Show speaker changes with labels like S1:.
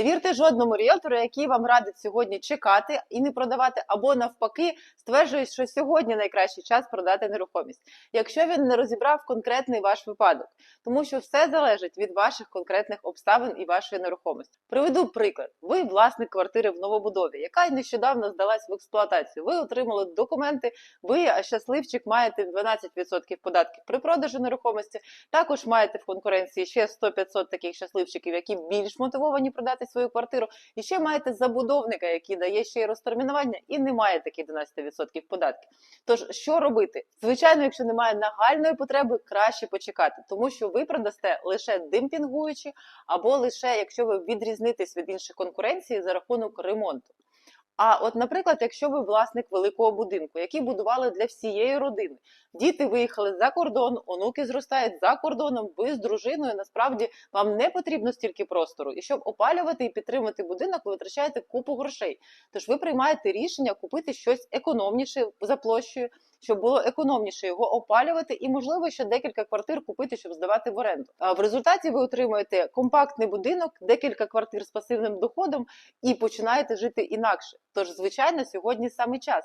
S1: Не вірте жодному ріелтору, який вам радить сьогодні чекати і не продавати, або навпаки стверджує, що сьогодні найкращий час продати нерухомість, якщо він не розібрав конкретний ваш випадок, тому що все залежить від ваших конкретних обставин і вашої нерухомості. Приведу приклад: ви власник квартири в новобудові, яка нещодавно здалась в експлуатацію. Ви отримали документи, ви а щасливчик маєте 12% податків при продажу нерухомості. Також маєте в конкуренції ще 100-500 таких щасливчиків, які більш мотивовані продати свою квартиру. І ще маєте забудовника, який дає ще й розтермінування, і немає таких 12% податків. Тож що робити? Звичайно, якщо немає нагальної потреби, краще почекати, тому що ви продасте лише демпінгуючи, або лише якщо ви відрізнитесь від інших конкуренції за рахунок ремонту. А от, наприклад, якщо ви власник великого будинку, який будували для всієї родини, діти виїхали за кордон, онуки зростають за кордоном, ви з дружиною насправді вам не потрібно стільки простору. І щоб опалювати і підтримати будинок, ви витрачаєте купу грошей. Тож ви приймаєте рішення купити щось економніше за площею, щоб було економніше його опалювати, і можливо ще декілька квартир купити, щоб здавати в оренду. А в результаті ви отримуєте компактний будинок, декілька квартир з пасивним доходом і починаєте жити інакше. Тож, звичайно, сьогодні саме час.